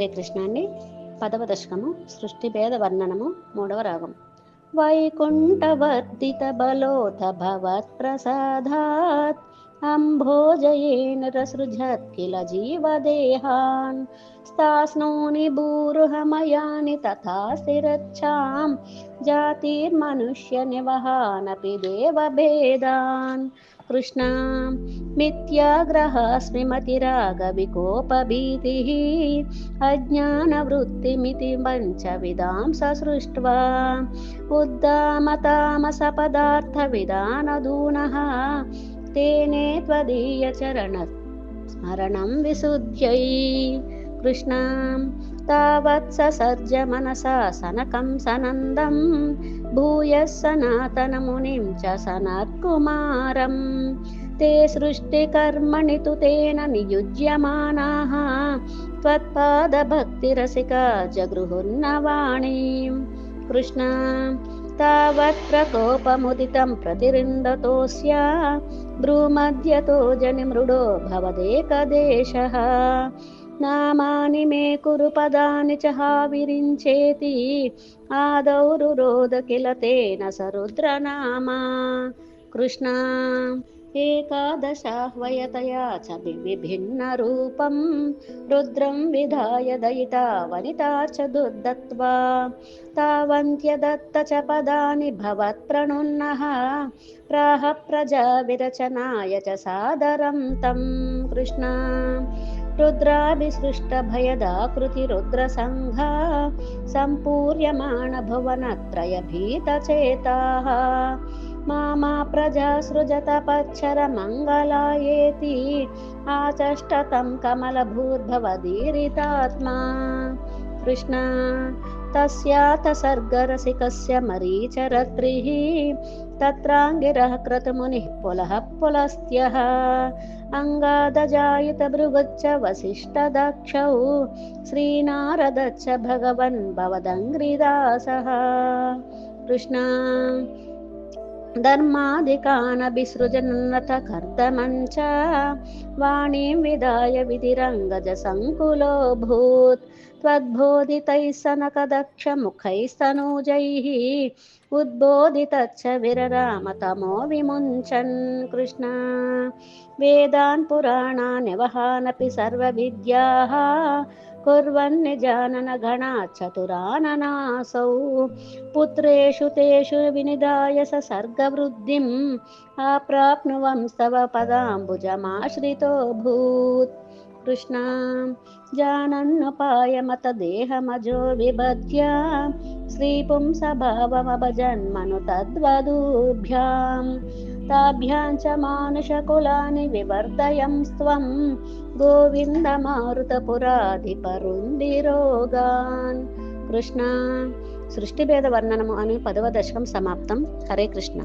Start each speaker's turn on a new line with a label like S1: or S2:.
S1: హరే కృష్ణ అండి పదవ దశకము సృష్టి భేద వర్ణనము మూడవ రాగం. వైకుంఠవర్ధిత బలోత భవత్ ప్రసాదాత్. अम्भोजयेन रसृजत् किल जीवदेहान्। स्तास्नोनि भूरुहमयानि तथा स्थिरच्छां जातिर्मनुष्यनिवहानपि देवभेदान्। कृष्णां मिथ्याग्रहस्मिमतिरागविकोपभीतिः अज्ञानवृत्तिमिति पञ्चविदां ससृष्ट्वा उद्दामतामसपदार्थविदानदूनः तेने त्वदीयचरणस्मरणं विशुद्ध्यै कृष्णां तावत् ससर्ज मनसा सनकं सनन्दं भूयः सनातनमुनिं च सनत्कुमारम् ते सृष्टिकर्मणि तु तेन नियुज्यमानाः त्वत्पादभक्तिरसिका जगृहुर्नवाणीं। कृष्ण तावत् प्रकोपमुदितं प्रतिरिन्दतोऽस्य भ्रूमध्यतो जनिमृडो भवदेकदेशः नामानि मे कुरु पदानि च हाविरिञ्चेति आदौ रुरोद किल तेन स रुद्रनामा कृष्णा एकादशाह्वयतया च विभिन्नरूपं रुद्रं विधाय दयिता वनिता च दुर्दत्त्वा तावन्त्यदत्त च पदानि भवत्प्रणुन्नः प्राह प्रजा विरचनाय च सादरं तं कृष्णा रुद्राभिसृष्टभयदाकृतिरुद्रसङ्घा सम्पूर्यमाणभुवनत्रयभीतचेताः। मामा प्रजासृजतपच्छरमङ्गलायेति आचष्टतं कमलभूर्भवदीरितात्मा। कृष्ण तस्यात सर्गरसिकस्य मरीचरत्रिः तत्राङ्गिरः क्रतुमुनिः पुलः पुलस्त्यः अङ्गादजायुतभृगुच्च वसिष्ठदक्षौ श्रीनारदच्च भगवन् भवदङ्घ्रिदासः कृष्ण धर्मादिकानभिसृजन्नथ कर्दमञ्च वाणीं विदाय विधिरङ्गजसङ्कुलोऽभूत् त्वद्बोधितैः सनकदक्षमुखैस्तनूजैः उद्बोधितच्च विररामतमो विमुञ्चन् कृष्ण वेदान् पुराणानि वहानपि सर्वविद्याः कुर्वन्निजाननगणात् चतुराननासौ पुत्रेषु तेषु विनिधाय स सर्गवृद्धिम् आप्राप्नुवंस्तव पदाम्बुजमाश्रितोऽभूत्। कृष्णा जानन्नुपायमत देहमजो विबध्य श्रीपुंसभावमभजन्मनु तद्वदूभ्यां ताभ्यां ताभ्यां च मानुषकुलानि विवर्धयं स्वं गोविन्दमारुतपुराधिपरुन्दिरोगान् कृष्ण सृष्टिभेदवर्णनम् अनु पदवदशकं समाप्तं हरे कृष्ण